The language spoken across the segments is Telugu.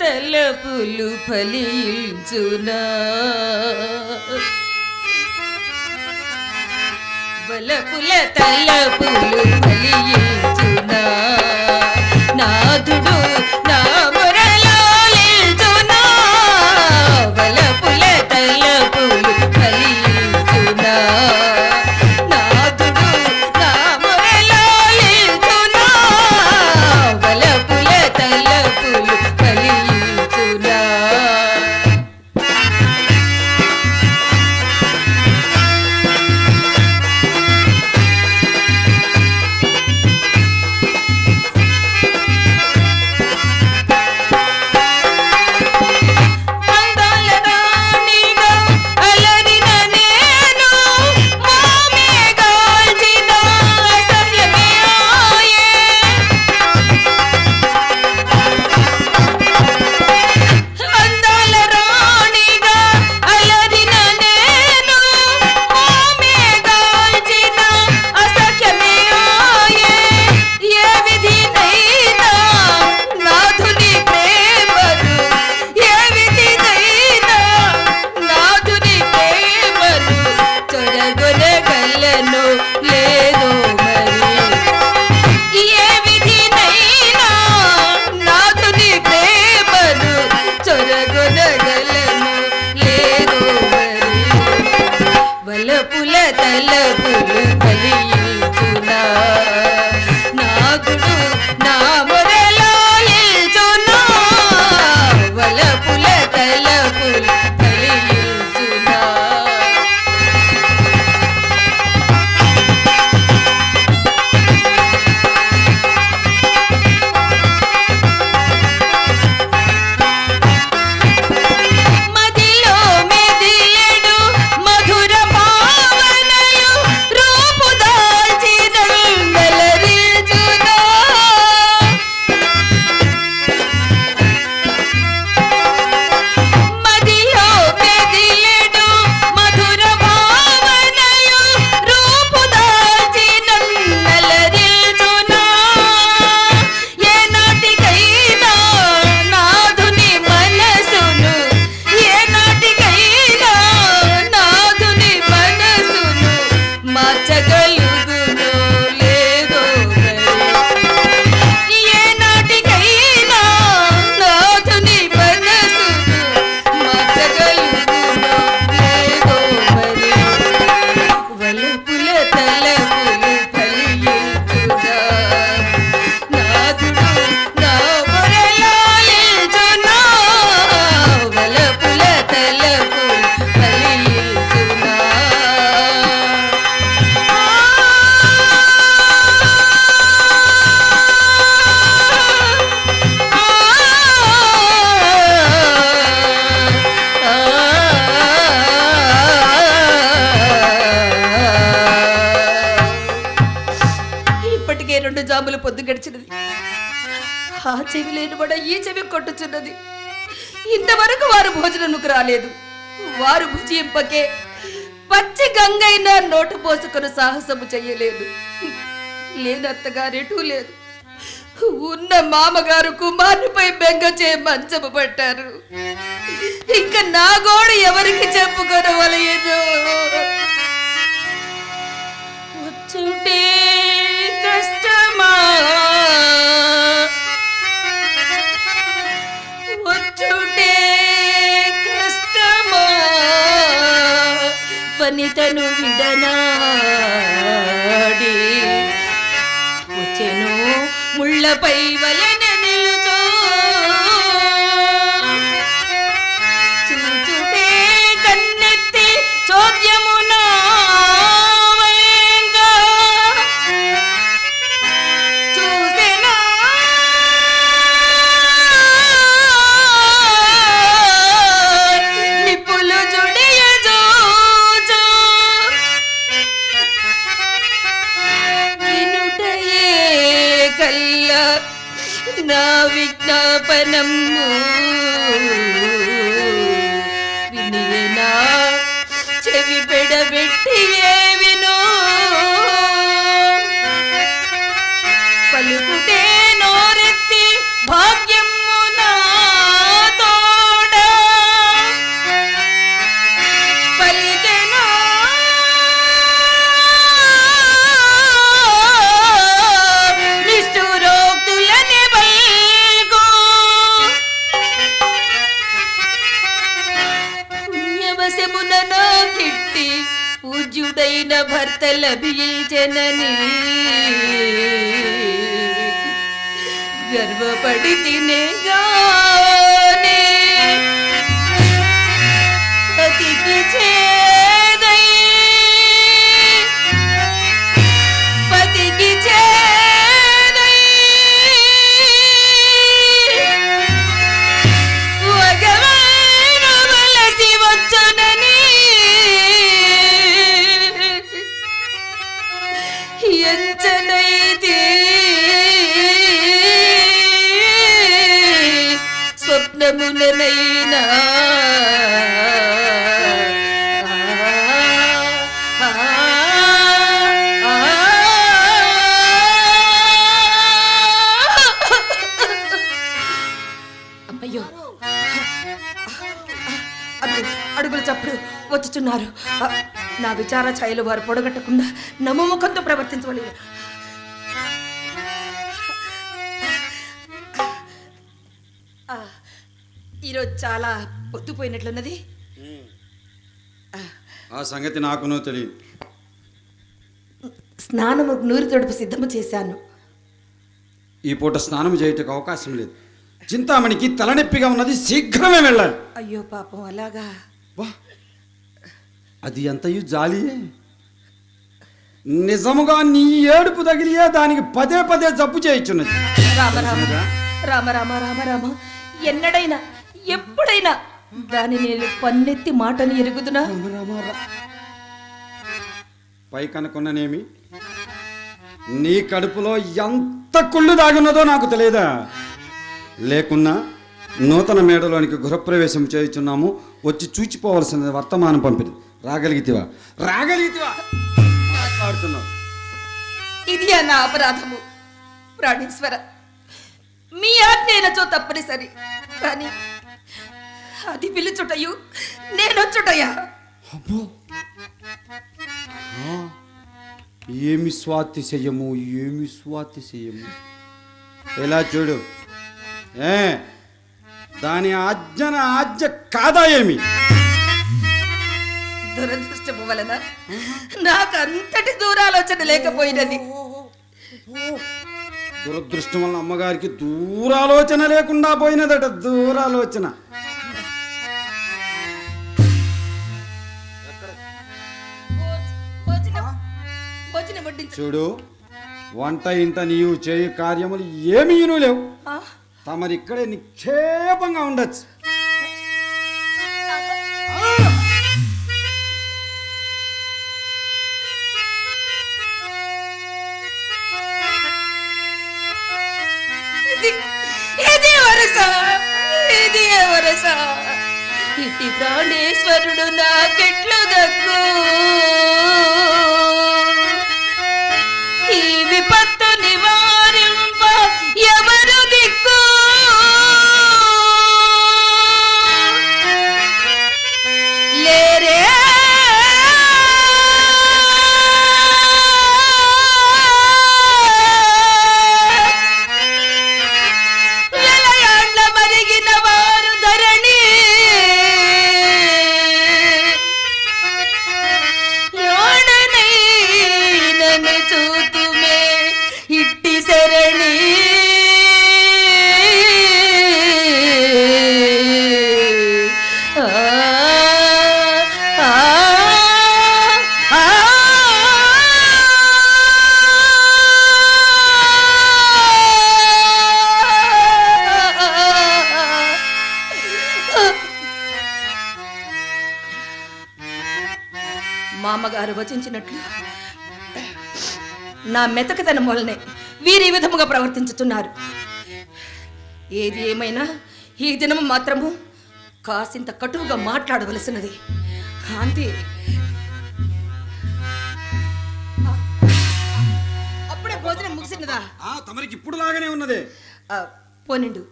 తలపులు ఫలించునా? బలపుల తలపులు ఫలించు தல ఆ చెవి లేని కూడా ఈ చెవి కొట్టుచున్నది. ఇంతవరకు వారు భోజనముకు రాలేదు. వారు భుజింపకే పచ్చి గంగైనా నోటు పోసుకుని సాహసము చెయ్యలేదు. లేనత్తగారెటూ లేదు. ఉన్న మామగారు కుమారునిపై బెంగచే మంచము పట్టారు. ఇంకా నా గోడ ఎవరికి చెప్పుకోనవలయదు వచ్చుంటే నితను విడనాడి. వచ్చెను ముళ్ళపై తలబియి జనని గర్వపడి తినేగా స్వప్నములనైనా అడుగులు చప్పుడు వచ్చుచున్నారు. నా విచార ఛాయలు వారు పొడగట్టకుండా నమ్మముఖంతో ప్రవర్తించవలేదు ఈరోజు చాలా పొద్దుపోయినట్లున్నది ఆ. సంగతి నాకునో తెలియదు. స్నానము నూరు తొడుపు సిద్ధము చేశాను. ఈ పూట స్నానం చేయటకు అవకాశం లేదు. చింతామణికి తలనొప్పిగా ఉన్నది శీఘ్రమే వెళ్ళాలి. అయ్యో పాపం అలాగా? వా. అది ఎంతయు జాలియే నిజముగా నీ ఏడుపు తగిలియే దానికి పదే పదే జబ్బు చేయించున్నది. రామ రామ రామ రామ రామ రామ. ఎన్నడైనా ఎప్పుడైనా దాని నేను పన్నెత్తి మాటని ఎరుగుదునా? పై కనుకున్ననేమి నీ కడుపులో ఎంత కుళ్ళు దాగున్నదో నాకు తెలియదా? లేకున్నా నూతన మేడలోనికి గృహప్రవేశం చేయుచున్నాము. వచ్చి చూచిపోవలసిన వర్తమానం పంపిణీ రాగలిగితివా? రాగలిగితివా? మాట్లాడుతున్నావు. ఇది నా అపరాధము. ప్రాణేశ్వర మీ ఆజ్ఞైనచో తప్పనిసరి. కానీ అది పిలుచుటయు. నేనొచ్చుటయా? అబ్బో. ఏమి స్వాతిశయము ఏమి స్వాతిశయము ఎలా చూడు? ఏ దాని ఆజ్ఞన ఆజ్ఞ కాదా ఏమి? దురదృష్టము వలన నాకు అంతటి దూరాలోచన లేకపోయినది. దురదృష్టం వల్ల అమ్మగారికి దూరాలోచన లేకుండా పోయినదట దూరాలోచన. చూడు వంట ఇంట నీవు చేయు కార్యములు ఏమీ లేవు. తమరిక్కడే నిక్షేపంగా ఉండొచ్చు. ఇట్టి ప్రాణేశ్వరుడు నాకెట్లు దగ్గు చూతుమే ఇట్టి శరణి. ఆ, మామగారు వచించినట్లు నా మెతకతనం వల్లనే వీరు ఈ విధముగా ప్రవర్తించుతున్నారు. ఏది ఏమైనా ఈ దినము మాత్రము కాసింత కటువుగా మాట్లాడవలసినది. కాంతి. అప్పుడే భోజనం ముగిసినదా? తమరికి ఇప్పుడు లాగానే ఉన్నదే పోనిండు.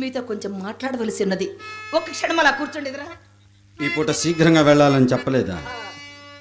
మీతో కొంచెం మాట్లాడవలసి ఉన్నది ఒక క్షణం అలా కూర్చోండిదిరా. ఈ పూట శీఘ్రంగా వెళ్ళాలని చెప్పలేదా?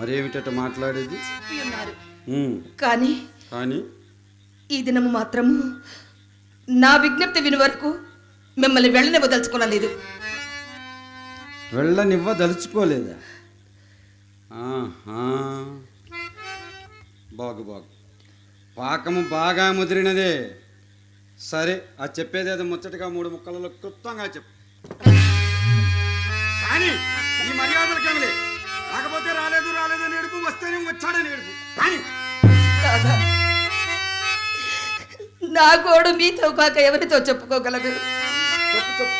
మరేమిటట మాట్లాడేది? చెప్పి ఉన్నారు. కానీ కానీ ఈ దినము మాత్రము నా విజ్ఞప్తి విని వరకు మిమ్మల్ని వెళ్ళనివ్వదలుచుకోలేదు? వెళ్ళనివ్వ దలుచుకోలేదా ఆహా. బాగు బాగు. పాకము బాగా ముదిరినదే. సరే అది చెప్పేదేదో ముచ్చటగా మూడు ముక్కలలో క్లుప్తంగా చెప్పు. కానీ ఈ మర్యాదలకేమిలే వస్తేనే వచ్చాడని ఏడుపు కానీ నా గోడు మీతో కాక ఎవరితో చెప్పుకోగలదు? చెప్పు చెప్పు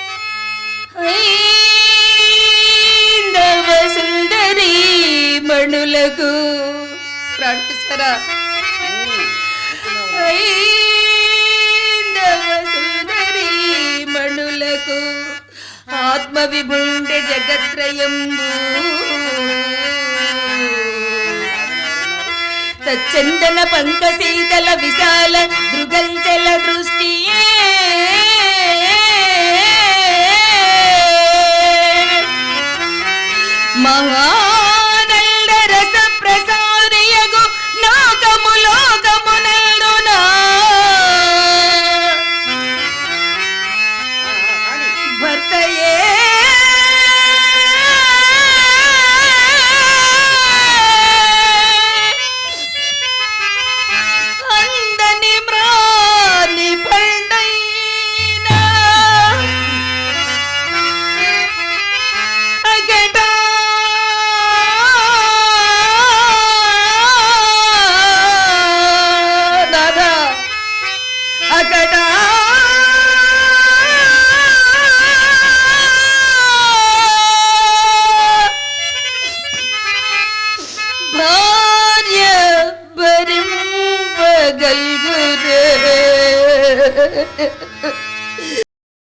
సుందరి మణులకు ప్రాణేశ్వర సుందరి మణులకు ఆత్మ విభుండ జగత్రయంబు చందన పంక శీతల విశాల దృగంచల దృష్టి మహా